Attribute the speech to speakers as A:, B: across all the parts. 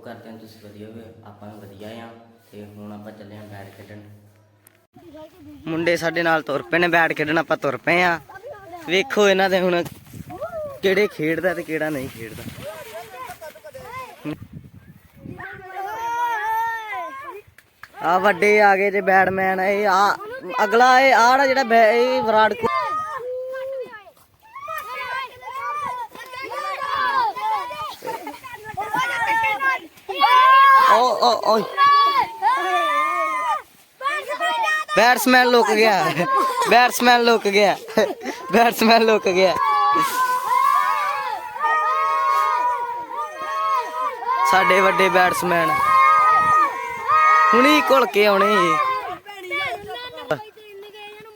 A: Hop ਕਰਦੇ ਹਾਂ ਤੁਸੀਂ ਵਧੀਆ ਹੋਵੇ ਆਪਾਂ ਵੀ ਵਧੀਆ ਆ ਤੇ ਹੁਣ ਆਪਾਂ ਚੱਲੇ ਆਂ ਬੈਟ ਖੇਡਣ। ਮੁੰਡੇ ਸਾਡੇ ਨਾਲ ਤੁਰ ਪਏ ਨੇ, ਬੈਟ ਖੇਡਣ ਆਪਾਂ ਤੁਰ ਪਏ ਆ ਵੇਖੋ ਇਹਨਾਂ ਦੇ ਹੁਣ ਕਿਹੜੇ ਖੇਡਦਾ ਤੇ ਕਿਹੜਾ ਨਹੀਂ ਖੇਡਦਾ। ਆ ਵੱਡੇ ਆ ਗਏ ਜੇ ਬੈਟਮੈਨ, ਇਹ ਆ, ਅਗਲਾ ਇਹ ਆੜਾ ਜਿਹੜਾ ਇਹ ਵਿਰਾਟ ਕੋਹਲੀ ਓ ਓ ਓਏ। ਬੈਟਸਮੈਨ ਲੁਕ ਗਿਆ। ਬੈਟਸਮੈਨ ਲੁਕ ਗਿਆ। ਬੈਟਸਮੈਨ ਲੁਕ ਗਿਆ। ਸਾਡੇ ਵੱਡੇ ਬੈਟਸਮੈਨ ਹੁਣੀ ਘੁਲ ਕੇ ਆਉਣੇ ਇਹ।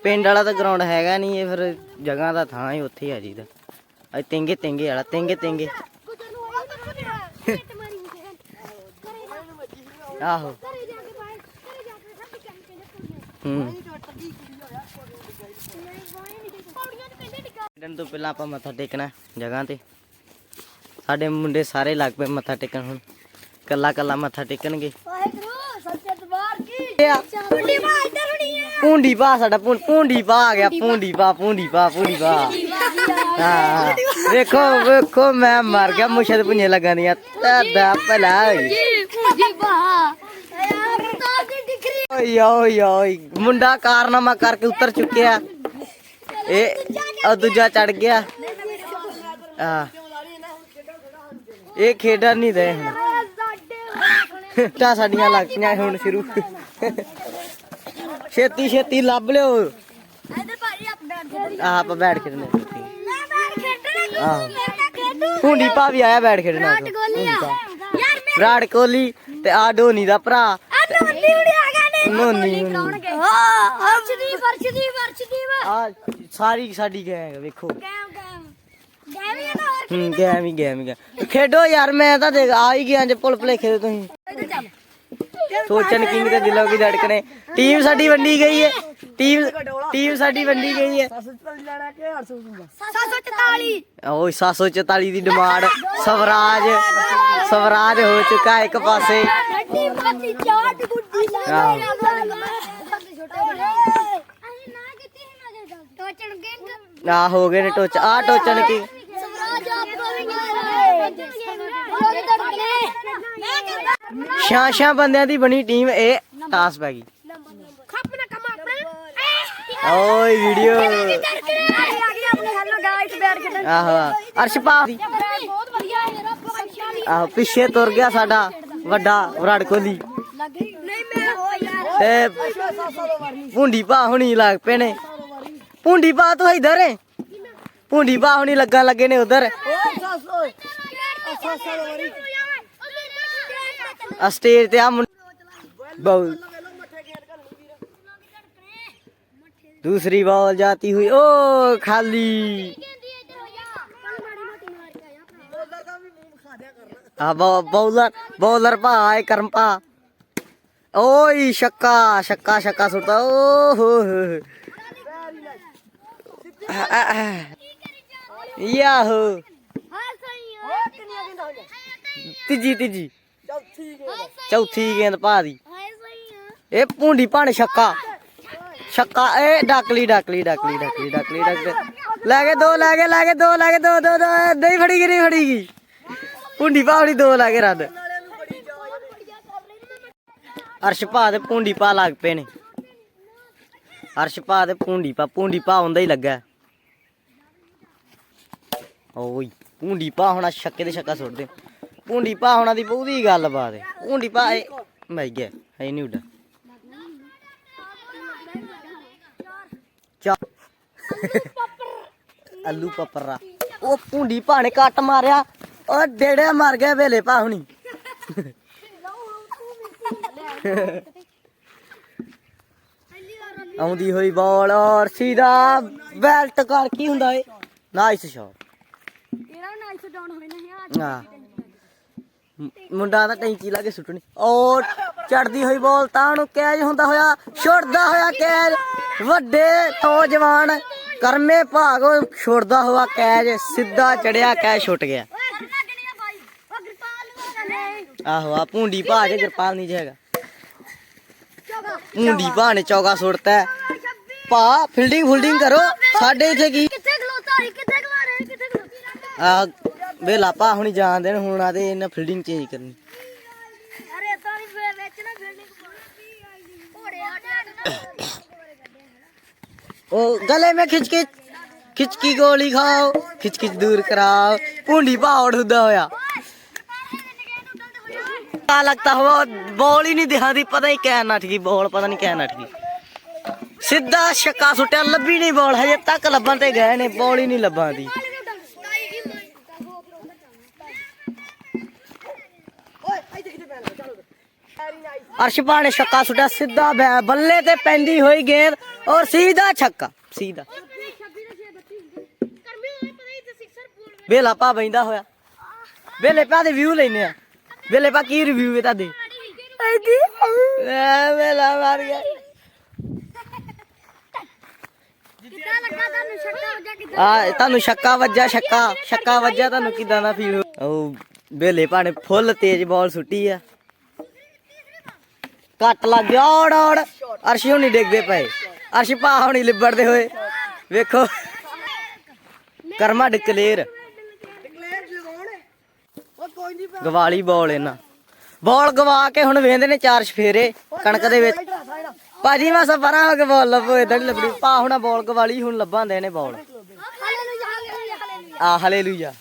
A: ਪਿੰਡ ਵਾਲਾ ਤਾਂ ਗਰਾਊਂਡ ਹੈਗਾ ਨਹੀਂ ਇਹ, ਫਿਰ ਜਗ੍ਹਾ ਦਾ ਥਾਂ ਹੀ ਉੱਥੇ ਹੀ ਆ ਜੀਦਾ ਅੱਜ ਤਿੰਗੇ ਤਿੰਗੇ ਵਾਲਾ ਤਿੰਗੇ ਤਿੰਗੇ ਆਹੋ। ਹੂੰ। ਖੇਡਣ ਤੋਂ ਪਹਿਲਾਂ ਆਪਾਂ ਮੱਥਾ ਟੇਕਣਾ ਜਗ੍ਹਾ ਤੇ। ਸਾਡੇ ਮੁੰਡੇ ਸਾਰੇ ਲੱਗ ਪਏ ਮੱਥਾ ਟੇਕਣ ਹੁਣ। ਕੱਲਾ ਕੱਲਾ ਮੱਥਾ ਟੇਕਣਗੇ। ਪੂੰਡੀ ਪਾ ਸਾਡਾ ਪੂੰ- ਪੂੰਡੀ ਪਾ ਆ ਗਿਆ। ਪੂੰਡੀ ਪਾ ਪੂੰਡੀ ਪਾ ਪੂੰਡੀ ਪਾ ਹਾਂ। ਵੇਖੋ ਵੇਖੋ ਮੈਂ ਮਰ ਗਿਆ। ਮੁਸ਼ਦ ਪੁੰਨੇ ਲੱਗਾਂ ਦੀਆਂ ਤੁਹਾਡਾ ਭਲਾ ਹੋਈ ਓਏ ਓਏ ਓਏ ਮੁੰਡਾ ਕਾਰਨਾਮਾ ਕਰਕੇ ਉੱਤਰ ਚੁੱਕਿਆ। ਇਹ ਆ ਦੂਜਾ ਚੜ ਗਿਆ। ਆ ਇਹ ਖੇਡਣ ਨਹੀਂ ਦੇ ਹੁਣ। ਟਾ ਸਾਡੀਆਂ ਲੱਗ ਪਈਆਂ ਹੁਣ ਸ਼ੁਰੂ। ਛੇਤੀ ਛੇਤੀ ਲੱਭ ਲਿਓ। ਆਪਾਂ ਬੈਠ ਖੇਡਣੇ ਹੁੰਡੀ ਵੀ ਆਇਆ ਬੈਠ ਖੇਡਣਾ। ਵਿਰਾਟ ਕੋਹਲੀ ਤੇ ਆ ਧੋਨੀ ਦਾ ਭਰਾ। ਨੋਨੀ ਨੋਨੀ ਆ ਸਾਰੀ ਸਾਡੀ ਗੈਂਗ ਵੇਖੋ। ਹੂੰ ਗੈਮ ਹੀ ਗੈਮ ਹੀ ਗੈਮ। ਖੇਡੋ ਯਾਰ ਮੈਂ ਤਾਂ ਦੇਖ ਆ ਹੀ ਗਿਆ ਜੇ ਪੁਲ ਪਲੇ ਖੇਡੋ ਤੁਸੀਂ। ਸੋਚਣ ਕਿੰਗ ਦੇ ਦਿਲੋਂ ਕੀ ਧੜਕਣੇ। ਟੀਮ ਸਾਡੀ ਵੰਡੀ ਗਈ ਹੈ ਟੀਮ ਟੀਮ ਸਾਡੀ ਵੰਡੀ ਗਈ ਹੈ ਓਏ 744 ਦੀ ਡਿਮਾਂਡ। ਸਵਰਾਜ ਸਵਰਾਜ ਹੋ ਚੁੱਕਾ ਇੱਕ ਪਾਸੇ। ਆ ਹੋ ਗਏ ਨੇ ਟੋਚ। ਆ ਟੋਚਣ ਕੀ? ਛਾਂ ਛਾਂ ਬੰਦਿਆਂ ਦੀ ਬਣੀ ਟੀਮ ਇਹ ਟਾਸ ਪੈ ਗਈ। ਓਏ ਵੀਡੀਓ। ਆਹੋ ਅਰਸ਼ਪਾ ਆਹੋ ਪਿੱਛੇ ਤੁਰ ਗਿਆ ਸਾਡਾ। ਵੱਡਾ ਵਿਰਾਟ ਕੋਹਲੀ ਤੇ ਭੁੰਡੀ ਭਾ ਹੁਣੀ ਲੱਗ ਪਏ ਨੇ ਭੁੰਡੀ ਭਾ ਤੂੰ ਇਧਰ ਹੈ ਭੁੰਡੀ ਭਾ ਹੁਣੀ ਲੱਗਣ ਲੱਗੇ ਨੇ ਉਧਰ ਆ ਸਟੇਜ ਤੇ ਆ ਬਾਲ दूसरी बॉल जाती हुई ओ खाली ਆ ਬੌਲਰ ਬੌਲਰ ਭਾ, ਆਏ ਕਰਮ ਭਾ। ਓਏ ਛੱਕਾ ਛੱਕਾ ਛੱਕਾ ਸੁੱਟਦਾ, ਓ ਹੋ ਯਾਹੋ ਤੀਜੀ ਤੀਜੀ। ਚੌਥੀ ਗੇਂਦ ਭਾ ਦੀ। ਇਹ ਭੁੰਡੀ ਭਾਣ ਛੱਕਾ। ਛੱਕਾ ਇਹ ਡਾਕਲੀ ਡਾਕਲੀ ਡਾਕਲੀ ਡਾਕਲੀ ਡਾਕਲੀ ਡਾਕਲੀ। ਲੈ ਕੇ ਦੋ, ਲੈ ਕੇ ਲੈ ਕੇ ਦੋ, ਲੈ ਕੇ ਦੋ ਦੋ ਦੋ ਨਹੀਂ ਫੜੀ ਗਈ ਨਹੀਂ ਫੜੀ ਗਈ ਭੁੰਡੀ ਭਾਵੜੀ ਦੋ ਲੈ ਕੇ ਰੱਦ। ਅਰਸ਼ ਭਾ ਤੇ ਭੁੰਡੀ ਭਾ ਲੱਗ ਪਏ ਨੇ। ਅਰਸ਼ ਭਾ ਤੇ ਭੁੰਡੀ ਭਾ ਭੁੰਡੀ ਭਾ ਹੁੰਦਾ ਹੀ ਲੱਗਾ। ਓਏ ਭੁੰਡੀ ਭਾ ਹੋਣਾ ਛੱਕੇ ਤੇ ਛੱਕਾ ਸੁੱਟਦੇ ਭੁੰਡੀ ਭਾ ਹੋਣਾ ਦੀ ਬਹੁਤੀ ਗੱਲ ਬਾਤ ਹੈ। ਭਾ ਇਹ ਮੈਂ ਗਿਆ ਹੈ ਨਹੀਂ ਉੱਡਾ। ਚਾ ਆਲੂ ਪਪਰਾ ਉਹ ਭੁੰਡੀ ਭਾਣੇ ਕੱਟ ਮਾਰਿਆ। ਉਹ ਡੇੜੇ ਮਰ ਗਿਆ ਵੇਲੇ ਭਾ ਹੁਣੀ। ਆਉਂਦੀ ਹੋਈ ਬਾਲ ਔਰ ਸਿੱਧਾ ਬੈਲਟ ਕਰ ਕੀ ਹੁੰਦਾ ਏ? ਨਾਈਸ ਸ਼ਾਟ ਹਾਂ ਮ- ਮੁੰਡਾ ਤਾਂ ਟੈਂਕੀ ਲਾ ਕੇ ਸੁੱਟਣੀ। ਔਰ ਚੜਦੀ ਹੋਈ ਬਾਲ ਤਾਂ ਨੂੰ ਕੈਚ ਹੁੰਦਾ ਹੋਇਆ ਛੁੱਟਦਾ ਹੋਇਆ ਕੈਚ। ਵੱਡੇ ਨੌਜਵਾਨ ਕਰਮੇ ਭਾਗੋ ਛੁੱਟਦਾ ਹੋਇਆ ਕੈਚ ਸਿੱਧਾ ਚੜਿਆ ਕੈਚ ਛੁੱਟ ਗਿਆ। ਆਹੋ ਆ ਭੁੰਡੀ ਭਾ ਦੇ ਕਿਰਪਾਲ ਨਹੀਂ ਹੈਗਾ ਭੁੰਡੀ ਭਾ ਨੇ ਚੌਗਾ ਸੁੱਟਤਾ ਭਾ ਫੀਲਡਿੰਗ ਫੁਲਡਿੰਗ ਕਰੋ। ਸਾਡੇ ਇੱਥੇ ਕੀ?
B: ਕਿੱਥੇ ਖਲੋਤਾ ਕਿੱਥੇ ਖਲਵਾ ਰਹੇ ਕਿੱਥੇ ਖਲੋਤੀ
A: ਆ ਵੇ ਲਾਪਾ ਹੁਣੀ ਜਾਣ ਦੇਣ ਹੁਣ ਆ ਤੇ ਇਹਨਾਂ ਫੀਲਡਿੰਗ ਚੇਂਜ ਕਰਨੀ।
B: ਅਰੇ ਤਾਂ ਨਹੀਂ ਫੇਰ ਵਿੱਚ ਨਾ ਫੀਲਡਿੰਗ ਘੋੜੇ
A: ਉਹ ਗਲੇ ਮੇ ਖਿੱਚ ਕੇ ਖਿੱਚ ਕੀ ਗੋਲੀ ਖਾਓ ਖਿੱਚ ਖਿੱਚ ਦੂਰ ਕਰਾਓ। ਭੁੰਡੀ ਭਾ ਉੜਦਾ ਹੋਇਆ। ਆ ਲੱਗਦਾ हुआ ਬੋਲ ਹੀ ਨਹੀਂ ਦਿਖਾਦੀ ਪਤਾ ਹੀ ਕਹਿ ਨੱਠ ਗਈ ਬੋਲ ਪਤਾ ਨਹੀਂ ਕਹਿ ਨੱਠ ਗਈ ਸਿੱਧਾ ਛੱਕਾ ਸੁੱਟਿਆ, ਲੱਭੀ ਨਹੀਂ ਬੋਲ, ਹਜੇ ਤੱਕ ਲੱਭਣ ਤੇ ਗਏ ਨੇ, ਬੋਲ ਹੀ ਨਹੀਂ ਲੱਭਾਂ ਦੀ। ਅਰਸ਼ਪਾ ਨੇ ਛੱਕਾ ਸੁੱਟਿਆ, ਸਿੱਧਾ ਬੱਲੇ ਤੇ ਪੈਂਦੀ ਹੋਈ ਗੇਂਦ, ਔਰ ਸਿੱਧਾ ਛੱਕਾ, ਸਿੱਧਾ। ਵੇਲਾ ਪਾ ਬੈਂਦਾ ਹੋਇਆ। ਵੇਲੇ ਪਾ ਦੇ ਵਿਊ ਲੈਨੇ ਆ। ਵੇਲੇ ਪਾ ਕੀ ਰਿਵਿਊ ਹੈ ਤੁਹਾਡੇ? ਐ ਵੇਲਾ ਮਾਰ ਗਿਆ।
B: ਕਿੱਦਾਂ ਲੱਗਾ ਤੁਹਾਨੂੰ ਛੱਟਾ ਵਜਾ ਕਿੱਦਾਂ
A: ਆ ਤੁਹਾਨੂੰ ਛੱਕਾ ਵੱਜਾ ਛੱਕਾ ਛੱਕਾ ਵੱਜਾ ਤੁਹਾਨੂੰ ਕਿਦਾਂ ਦਾ ਫੀਲ ਉਹ ਵੇਲੇ ਪਾ ਨੇ ਫੁੱਲ ਤੇਜ਼ ਬਾਲ ਸੁੱਟੀ ਆ। ਕੱਟ ਲੱਗ ਗਿਆ ਔੜ ਔੜ। ਅਰਸ਼ ਹੁਣੀ ਡਿੱਗਦੇ ਪਏ। ਅਰਸ਼ ਭਾ ਹੁਣੀ ਲਿਬੜਦੇ ਹੋਏ। ਵੇਖੋ। ਕਰਮਾ ਡਿਕਲੇਰ ਗਵਾਲੀ ਬਾਲ ਇਹਨਾਂ। ਬਾਲ ਗਵਾ ਕੇ ਹੁਣ ਵੇਂਦੇ ਨੇ ਚਾਰ ਸ਼ਫੇਰੇ ਕਣਕ ਦੇ ਵਿੱਚ। ਭਾਜੀ ਮੈਂ ਸਫਰਾਂ ਹੋ ਕੇ ਬਾਲ ਲੱਭੋ ਇਦਾਂ ਨਹੀਂ ਲੱਭਣੀ। ਭਾ ਹੁਣਾ ਬਾਲ ਗਵਾਲੀ ਹੁਣ ਲੱਭਾਂ ਦੇ ਨੇ ਬਾਲ।
B: ਹਾਲੇਲੂਇਆ ਹਾਲੇਲੂਇਆ ਹਾਲੇਲੂਇਆ
A: ਆ ਹਾਲੇਲੂਇਆ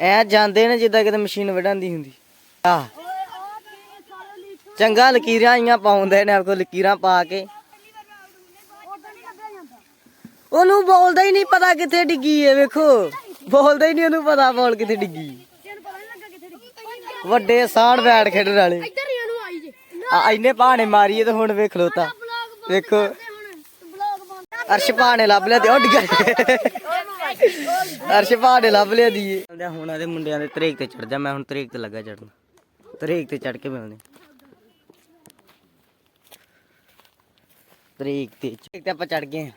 A: ਐ ਜਾਂਦੇ ਨੇ ਜਿੱਦਾਂ ਕਿਤੇ ਮਸ਼ੀਨ ਵਢਾਂਦੀ ਹੁੰਦੀ। ਆ। ਚੰਗਾ ਲਕੀਰਾਂ ਆਈਆਂ ਪਾਉਂਦੇ ਨੇ ਕੋ ਲਕੀਰਾਂ ਪਾ ਕੇ। ਉਹਨੂੰ ਬੋਲਦਾ ਹੀ ਨਹੀਂ ਪਤਾ ਕਿੱਥੇ ਡਿੱਗੀ ਏ, ਵੇਖੋ। ਬੋਲਦਾ ਹੀ ਨਹੀਂ ਉਹਨੂੰ ਪਤਾ ਬੋਲ ਕਿੱਥੇ ਡਿੱਗੀ। ਵੱਡੇ ਸਾੜ ਬੈਠ ਖੇਡਣ ਵਾਲੇ। ਆ, ਇੰਨੇ ਭਾਣੇ ਮਾਰੀਏ ਤੇ ਹੁਣ ਵੇਖ ਲੋਤਾ ਵੇਖੋ। ਅਰਸ਼ ਭਾਣੇ ਲੱਭ ਲਿਆ ਤੇ ਉੱਡ ਗਿਆ। ਅਰਸ਼ ਭਾਣੇ ਲੱਭ ਲਿਆ ਦੀ ਹੁਣ ਆਦੇ ਮੁੰਡਿਆਂ ਦੇ ਤਰੇਕ ਤੇ ਚੜ ਜਾ, ਮੈਂ ਹੁਣ ਤਰੇਕ ਤੇ ਲੱਗਾ ਚੜਨਾ ਤਰੇਕ ਤੇ ਚੜ ਕੇ ਮਿਲਦੇ ਤਰੇਕ ਤੇ ਤੇ ਆਪਾਂ ਚੜ ਗਏ।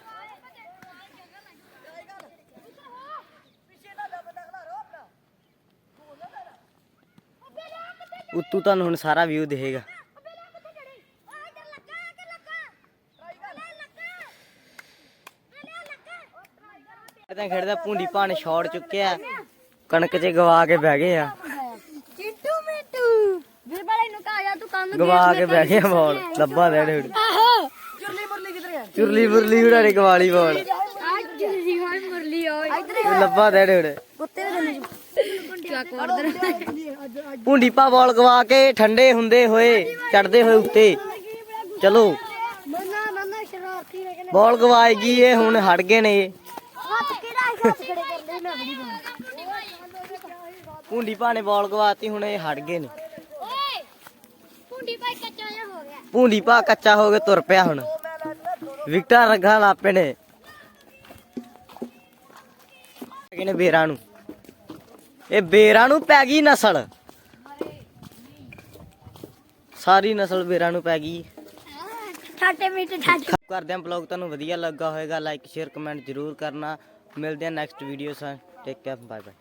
A: ਉੱਤੋਂ ਤੁਹਾਨੂੰ ਹੁਣ ਸਾਰਾ ਵਿਊ ਦਿਖੇਗਾ। ਖੇਡਦਾ ਖੇਡਦਾ ਭੁੰਡੀ ਭਾਣੇ ਛੋੜ ਚੁੱਕਿਆ ਕਣਕ 'ਚ ਗਵਾ ਕੇ ਬਹਿ ਗਏ ਆ।
B: ਚਿੰਟੂ ਮਿੰਟੂ। ਵੀਰ ਬੜਾ ਇਹਨੂੰ ਕਹਾ ਜਾ ਤੂੰ ਕੰਮ
A: ਗਵਾ ਕੇ ਬਹਿ ਗਏ ਬੋਲ ਲੱਭਾ ਦੇ ਚੁਰਲੀ ਬੁਰਲੀ
B: ਹੋਈ ਮੁਰਲੀ ਓਏ ਇੱਧਰ
A: ਲੱਭਾ ਦੇ ਪਾ ਬੋਲ ਗਵਾ ਕੇ ਠੰਡੇ ਹੁੰਦੇ ਹੋਏ ਚੜਦੇ ਹੋਏ ਉੱਤੇ। ਚਲੋ। ਬੋਲ ਗਵਾਏਗੀ ਇਹ ਹੁਣ ਹਟ ਗਏ ਨੇ।
B: ਕਰਦੇ ਨਾ
A: ਬੋਲ ਗਵਾਤੀ ਹੁਣ ਇਹ ਹਟ ਗਏ ਨੇ।
B: ਭਾਈ ਕੱਚਾ ਹੋ ਗਿਆ।
A: ਭੁੰਡੀ ਪਾ ਕੱਚਾ ਹੋ ਕੇ ਤੁਰ ਪਿਆ ਹੁਣ। ਵਿਕਟਾਂ ਰੱਖਾ ਲਾਪੇ ਨੇ। ਕਿਨੇ ਬੇਰਾਂ ਨੂੰ। ਇਹ ਬੇਰਾਂ ਨੂੰ ਪੈ ਗਈ ਨਸਲ। ਸਾਰੀ ਨਸਲ ਬੇਰਾਂ ਨੂੰ ਪੈ ਗਈ।
B: ਠਾਟੇ ਮਿੰਟ ਠਾਟੇ
A: ਕਰਦੇ ਹਾਂ ਬਲੌਗ ਤੁਹਾਨੂੰ ਵਧੀਆ ਲੱਗਾ ਹੋਵੇਗਾ ਲਾਈਕ ਸ਼ੇਅਰ ਕਮੈਂਟ ਜ਼ਰੂਰ ਕਰਨਾ। ਮਿਲਦੇ ਹਾਂ ਨੈਕਸਟ ਵੀਡੀਓ ਸਾਂ ਟੇਕ ਕੇਅਰ ਬਾਏ ਬਾਏ